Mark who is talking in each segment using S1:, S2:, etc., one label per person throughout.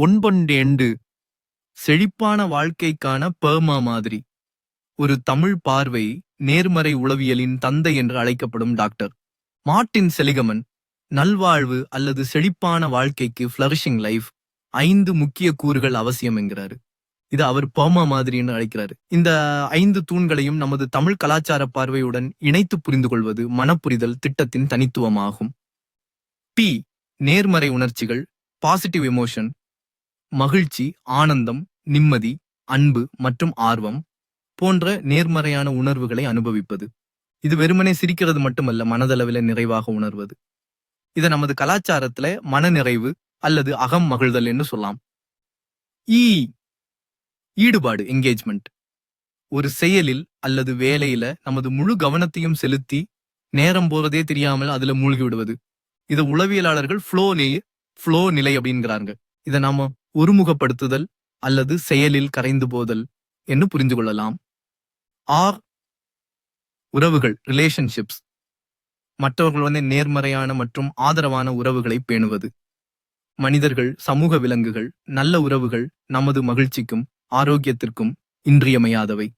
S1: ஒன்பொண்டெண்டு. செழிப்பான வாழ்க்கைக்கான பர்மா மாதிரி. ஒரு தமிழ் பார்வை நேர்மறை உளவியலின் தந்தை என்று அழைக்கப்படும் டாக்டர். மார்டின் செலிகமன் நல்வாழ்வு அல்லது செழிப்பான வாழ்க்கைக்கு ஃபிளரிஷிங் லைஃப் ஐந்து முக்கிய கூறுகள் அவசியம் என்கிறாரு. இது அவர் பர்மா மாதிரின்னு அழைக்கிறாரு. இந்த ஐந்து தூண்களையும் நமது தமிழ் கலாச்சார பார்வையுடன் இணைத்து புரிந்து கொள்வது மனப்புரிதல் திட்டத்தின் தனித்துவமாகும். பி நேர்மறை உணர்ச்சிகள் பாசிட்டிவ் எமோஷன் மகிழ்ச்சி ஆனந்தம் நிம்மதி அன்பு மற்றும் ஆர்வம் போன்ற நேர்மறையான உணர்வுகளை அனுபவிப்பது. இது வெறுமனே சிரிக்கிறது மட்டுமல்ல மனதளவில் நிறைவாக உணர்வது. இதை நமது கலாச்சாரத்துல மனநிறைவு அல்லது அகம் மகிழ்தல் என்று சொல்லலாம் ஈ ஈடுபாடு என்கேஜ்மெண்ட் ஒரு செயலில் அல்லது வேலையில நமது முழு கவனத்தையும் செலுத்தி நேரம் போறதே தெரியாமல் அதுல மூழ்கி விடுவது. இதை உளவியலாளர்கள் ஃப்ளோ ஃப்ளோ நிலை அப்படிங்கிறாங்க. இதை நாம ஒருமுகப்படுத்துதல் அல்லது செயலில் கரைந்து போதல் என்று புரிந்து கொள்ளலாம். ஆர். உறவுகள் ரிலேஷன்ஷிப்ஸ் மற்றவர்கள் வந்து நேர்மறையான மற்றும் ஆதரவான உறவுகளை பேணுவது. மனிதர்கள் சமூக விலங்குகள் நல்ல உறவுகள் நமது மகிழ்ச்சிக்கும் ஆரோக்கியத்திற்கும் இன்றியமையாதவை.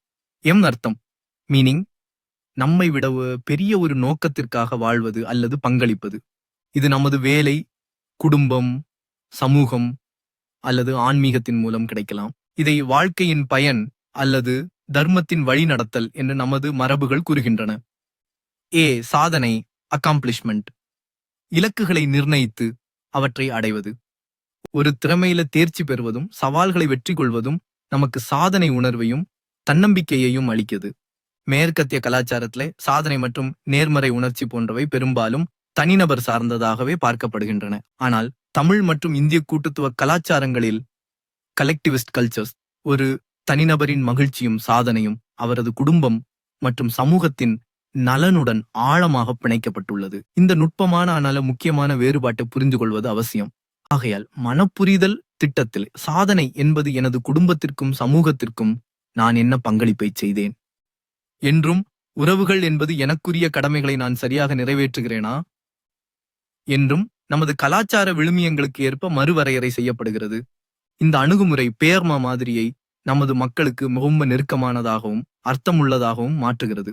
S1: எம் அர்த்தம்? மீனிங் நம்மை விட பெரிய ஒரு நோக்கத்திற்காக வாழ்வது அல்லது பங்களிப்பது. இது நமது வேலை குடும்பம் சமூகம் அல்லது ஆன்மீகத்தின் மூலம் கிடைக்கலாம். இதை வாழ்க்கையின் பயன் அல்லது தர்மத்தின் வழிநடத்தல் என்று நமது மரபுகள் கூறுகின்றன. ஏ சாதனை அக்காம்ப்ளிஷ்மெண்ட் இலக்குகளை நிர்ணயித்து அவற்றை அடைவது. ஒரு திறமையில தேர்ச்சி பெறுவதும் சவால்களை வெற்றி கொள்வதும் நமக்கு சாதனை உணர்வையும் தன்னம்பிக்கையையும் அளிக்கிறது. மேற்கத்திய கலாச்சாரத்தில சாதனை மற்றும் நேர்மறை உணர்ச்சி போன்றவை பெரும்பாலும் தனிநபர் சார்ந்ததாகவே பார்க்கப்படுகின்றன. ஆனால் தமிழ் மற்றும் இந்திய கூட்டுத்துவ கலாச்சாரங்களில் கலெக்டிவிஸ்ட் கல்ச்சர்ஸ் ஒரு தனிநபரின் மகிழ்ச்சியும் சாதனையும் அவரது குடும்பம் மற்றும் சமூகத்தின் நலனுடன் ஆழமாக பிணைக்கப்பட்டுள்ளது. இந்த நுட்பமான ஆனால் முக்கியமான வேறுபாட்டை புரிந்து கொள்வது அவசியம். ஆகையால் மனப்புரிதல் திட்டத்தில் சாதனை என்பது எனது குடும்பத்திற்கும் சமூகத்திற்கும் நான் என்ன பங்களிப்பை செய்தேன்? என்றும் உறவுகள் என்பது எனக்குரிய கடமைகளை நான் சரியாக நிறைவேற்றுகிறேனா? என்றும் நமது கலாச்சார விழுமியங்களுக்கு ஏற்ப மறுவரையறை செய்யப்படுகிறது. இந்த அணுகுமுறை பேர்மா மாதிரியை நமது மக்களுக்கு ரொம்ப நெருக்கமானதாகவும் அர்த்தமுள்ளதாகவும் மாற்றுகிறது.